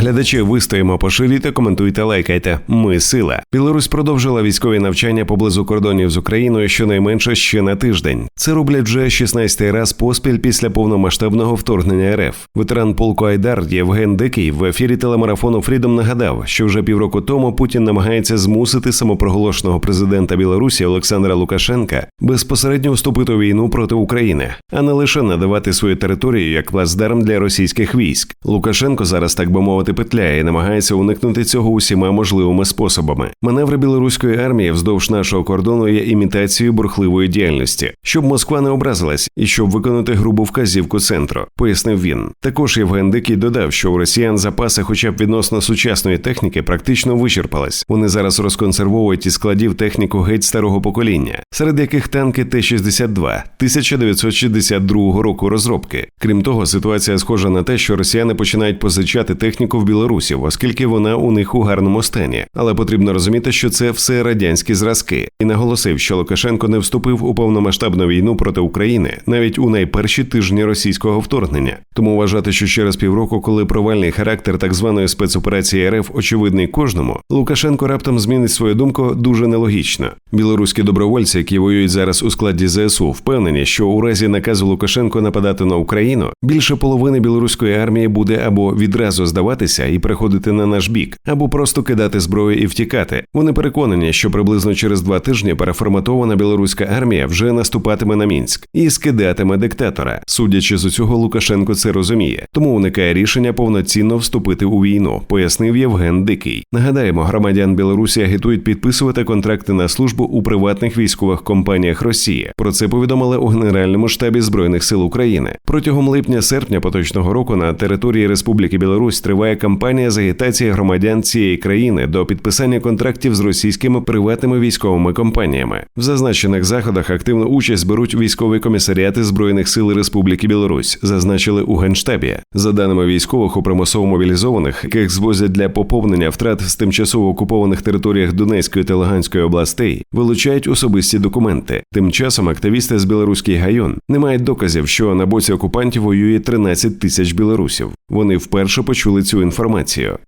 Глядачі вистоїмо, поширюйте, коментуйте, лайкайте. Ми сила. Білорусь продовжила військові навчання поблизу кордонів з Україною щонайменше ще на тиждень. Це роблять вже 16-й раз поспіль після повномасштабного вторгнення РФ. Ветеран полку Айдар Євген Дикий в ефірі телемарафону Фрідом нагадав, що вже півроку тому Путін намагається змусити самопроголошеного президента Білорусі Олександра Лукашенка безпосередньо вступити у війну проти України, а не лише надавати свою територію як плацдарм для російських військ. Лукашенко зараз так би мовити петляє і намагається уникнути цього усіма можливими способами. Маневри білоруської армії вздовж нашого кордону є імітацією бурхливої діяльності, щоб Москва не образилась і щоб виконати грубу вказівку центру, пояснив він. Також Євген Дикий додав, що у росіян запаси, хоча б відносно сучасної техніки, практично вичерпались. Вони зараз розконсервовують із складів техніку геть старого покоління, серед яких танки Т-62 1962 року розробки. Крім того, ситуація схожа на те, що росіяни починають позичати техніку в білорусів, оскільки вона у них у гарному стані. Але потрібно розуміти, що це все радянські зразки, і наголосив, що Лукашенко не вступив у повномасштабну війну проти України навіть у найперші тижні російського вторгнення. Тому вважати, що через півроку, коли провальний характер так званої спецоперації РФ очевидний кожному, Лукашенко раптом змінить свою думку дуже нелогічно. Білоруські добровольці, які воюють зараз у складі ЗСУ, впевнені, що у разі наказу Лукашенко нападати на Україну більше половини білоруської армії буде або відразу здаватися і приходити на наш бік, або просто кидати зброю і втікати. Вони переконані, що приблизно через два тижні переформатована білоруська армія вже наступатиме на мінськ і скидатиме диктатора. Судячи з усього, Лукашенко це розуміє, тому уникає рішення повноцінно вступити у війну, пояснив Євген Дикий. Нагадаємо, громадян Білорусі агітують підписувати контракти на службу у приватних військових компаніях Росії. Про це повідомили у Генеральному штабі збройних сил України. Протягом липня-серпня поточного року на території Республіки Білорусь триває кампанія з агітації громадян цієї країни до підписання контрактів з російськими приватними військовими компаніями. В зазначених заходах активну участь беруть військові комісаріати збройних сил Республіки Білорусь, зазначили у генштабі. За даними військових у примусово мобілізованих, яких звозять для поповнення втрат з тимчасово окупованих територіях Донецької та Луганської областей, вилучають особисті документи. Тим часом активісти з білоруський гайон не мають доказів, що на боці окупантів воює 13 тисяч білорусів. Вони вперше почули цю інформацію.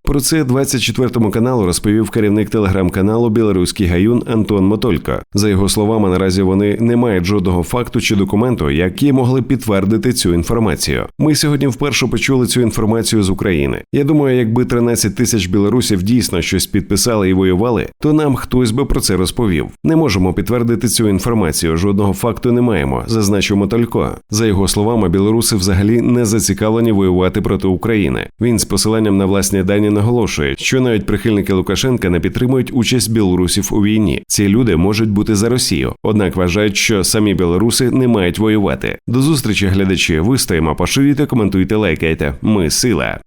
Про це 24 каналу розповів керівник телеграм-каналу Білоруський гаюн Антон Мотолько. За його словами, наразі вони не мають жодного факту чи документу, які могли підтвердити цю інформацію. Ми сьогодні вперше почули цю інформацію з України. Я думаю, якби 13 тисяч білорусів дійсно щось підписали і воювали, то нам хтось би про це розповів. Не можемо підтвердити цю інформацію. Жодного факту не маємо. Зазначив Мотолько. За його словами, білоруси взагалі не зацікавлені воювати проти України. Він з посиланням на власні дані наголошує, що навіть прихильники Лукашенка не підтримують участь білорусів у війні. Ці люди можуть бути за Росію, однак вважають, що самі білоруси не мають воювати. До зустрічі, глядачі. Вистоїмо, поширюйте, коментуйте, лайкайте. Ми сила.